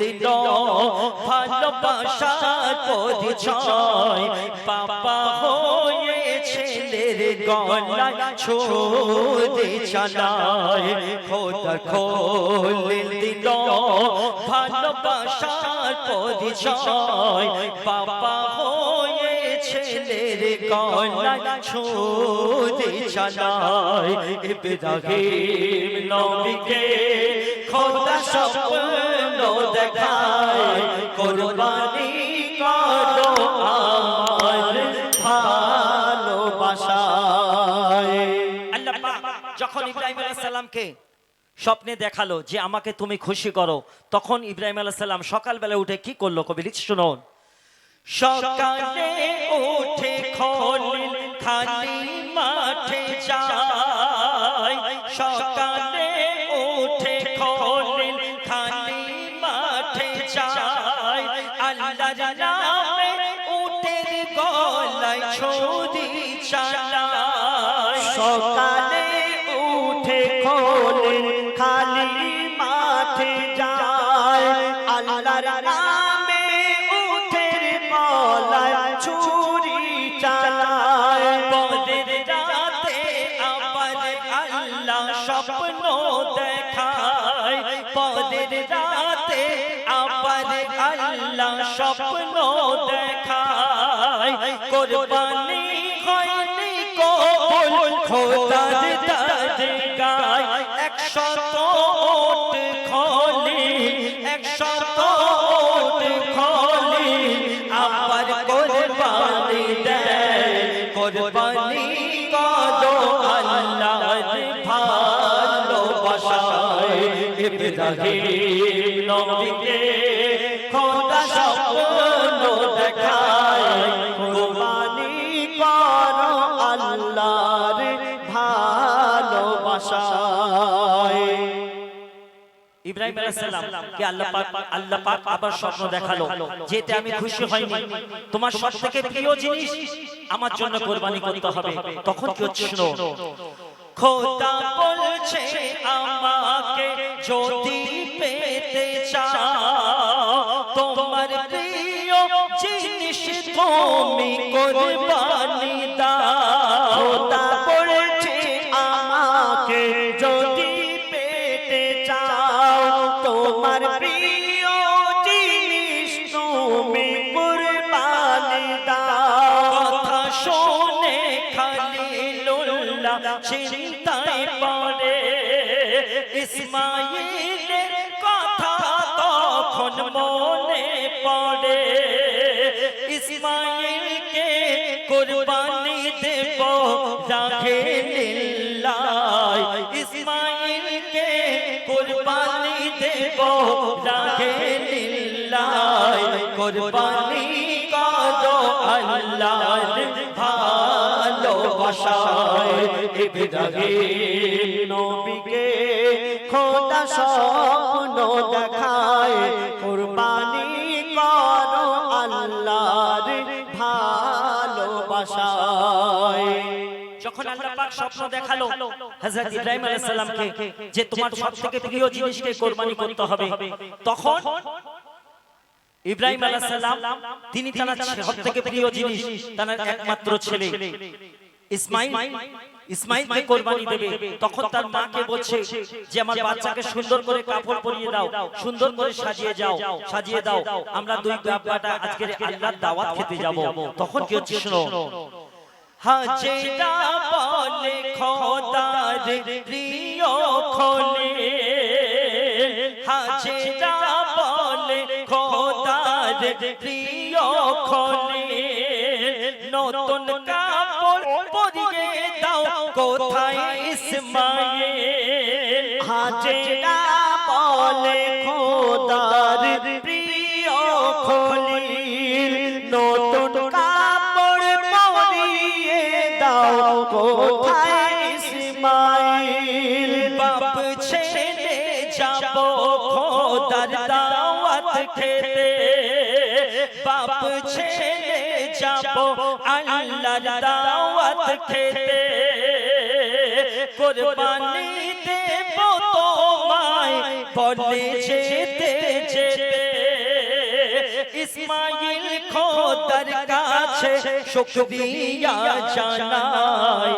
দিল ভালোবাসার পরিচয়, পাপা হয়ে ছেলের গলায় ছোড়ে চালায়, খোদা খোল দিল ভালোবাসার পরিচয়, পাপা হয়ে চালায় নবীকে। খোদা স্বপ্ন দেখায়, কোরবানি করো আমার ভালোবাসায়। আল্লাহ যখন ইব্রাহিম আলাইহিস সালামকে স্বপ্নে দেখাল যে আমাকে তুমি খুশি করো, তখন ইব্রাহিম আলাইহিস সালাম সকালবেলা উঠে কি করল কবি শুনুন। সকালে উঠে খলিল খালি মাঠে যায়। সকালে আল্লাহ স্বপ্ন দেখায়। পদের রাতে আবার আল্লাহ স্বপ্ন দেখায়। কোরবানি হয়নি কোল খোদার গায় ইব্রাহিম নবীকে খোদা স্বপ্ন দেখায়, কোরবানি করো আল্লাহর ভালোবাসায়। ইব্রাহিম কে আল্লাহ পাক আল্লাহ পাক আবার স্বপ্ন দেখাল, যেতে আমি খুশি হইনি। তোমার সবথেকে প্রিয় জিনিস আমার জন্য কুরবানি করতে হবে। তখন কি হচ্ছে খোদা বলছে আমাকে যদি পেতে চাও, তোমার প্রিয় জিনিস তুমি কোরবানি দাও। খোদা পড়েছে আমাকে, যদি পেতে চাও, তোমার প্রিয় মনে পড়ে। ইসমাইলকে কুরবানি দেব, রাখে লিল্লাহ ইসমাইলকে কুরবানি দেব, রাখে লিল্লাহ কুরবানি করো আল্লাহর ভালোবাসায়। ইব্রাহিম নবীকে খোদা স্বপ্ন স্বপ্ন দেখাল হযরত ইব্রাহিম আলাইহিস সালামকে যে তোমার সবথেকে প্রিয় জিনিসকে কুরবানি করতে হবে। তখন ইব্রাহিম আলাইহিস সালাম তিনি তার সবথেকে প্রিয় জিনিস তার একমাত্র ছেলে। ইসমাইল ইসমাইলকে কোরবানি দেবে। তখন তার মাকে বলছে যে আমার বাচ্চাকে সুন্দর করে কাপড় পরিয়ে দাও। সুন্দর করে সাজিয়ে যাও সাজিয়ে দাও। আমরা দুই বাবাটা আজকের আল্লাহর দাওয়াত খেতে যাব। তখন কি হচ্ছে শোনো? হাজেরা বলে খোদার প্রিয় খোলে। হাজেরা বলে খোদার প্রিয় খোলে। নতুন কাপড় পরিয়ে দাও কোথায় হাজেরা বলে খোদার প্রিয় খলিল খেতে বাপ ছেড়ে যাব আল্লাহর দাওয়াত খেতে। কোরবানি দেব তোমায় বলে যেতে যেতে ইসমাইল খোদার কাছে শুকরিয়া জানাই।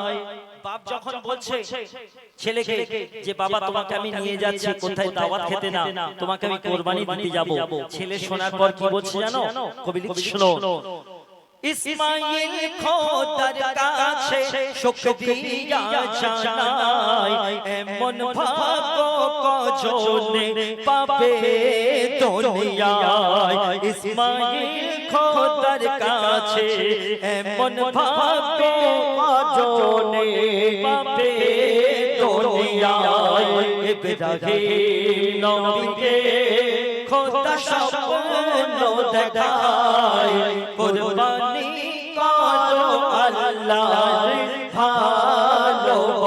যখন বলছে ছেলেকে যে বাবা তোমাকে আমি নিয়ে যাচ্ছি কোথায় দাওয়াত খেতে না তোমাকে আমি কোরবানি দিতে যাব। ছেলে শোনার পর কি বলছে জানো? কবি শোনো। ইসমাইল খোদার কাছে শুকরিয়া জানাই এমন ভাগ্য কজনে পাবে দুনিয়ায় ইসমাইল খোদার কাছে এমন ভাগ্য কজনে পাবে দুনিয়ায় ইব্রাহিম নবীকে খোদা স্বপ্ন দেখায়। কুরবানি করো আল্লাহর ভালোবাসায়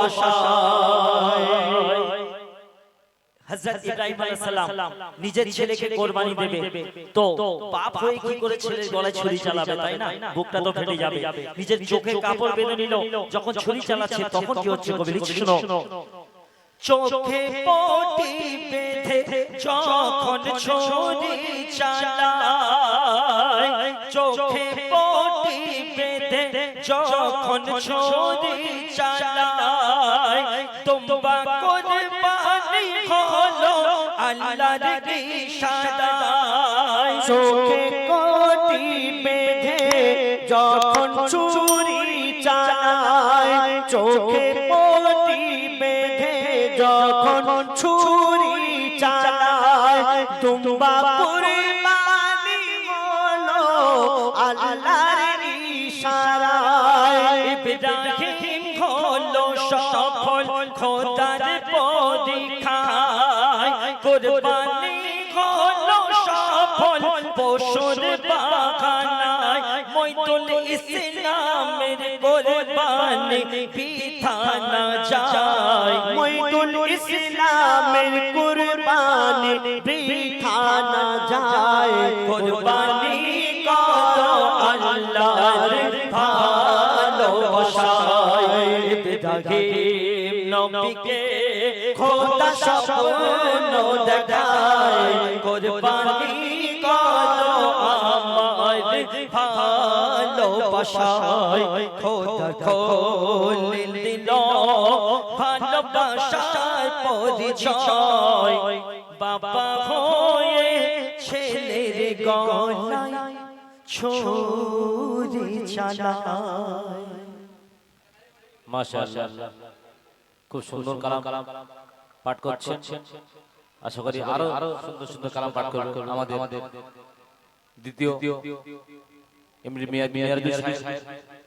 হযরত ইব্রাহিম আলাইহিস সালাম নিজের ছেলেকে কোরবানি দেবে। তো বাপ হয়ে কি করে ছেলের গলায় ছুরি চালাবে তাই না? বুকটা তো ফেটে যাবে। নিজের চোখে কাপড় বেঁধে নিল যখন ছুরি চালাচ্ছে তখন কি হচ্ছে কবি? শোনো। চোখে পটি বেঁধে যখন ছুরি চালায় চোখে পটি বেঁধে যখন ছুরি চালায় তোমবা আল্লাহর ইশারায় চোখে কোটি বেঁধে যখন চুরি চালায় চোখে কোটি বেঁধে যখন ছুরি চালায় তুম্বা কুরবানি হলো আল্লাহর ইশারায়। ইব্রাহিম হলো সফল খোদার পরীক্ষায় কুরবানি হলো সফল পশুর বাগানায় মইতুল ইসলামের কুরবানি বিধানা যায়। মইতুল ইসলামের কুরবানি বৃথা না যায়। কুরবানি করো আল্লাহর ভালোবাসায়। ইব্রাহিম নবীকে খোদা স্বপ্ন দেখায় কুরবানি করো আমার ভালোবাসায় খোদা খোল দিল ভালোবাসার পরিচয়। বাবা হয়ে ছেলের গলায় ছুরি চালায়। মাশাআল্লাহ। খুব সুন্দর কালাম কালাম পাঠ করছেন। আশা করি আরও আরও সুন্দর সুন্দর কালাম পাঠ করবে আমাদের দ্বিতীয় এমনি মিয়া মিয়া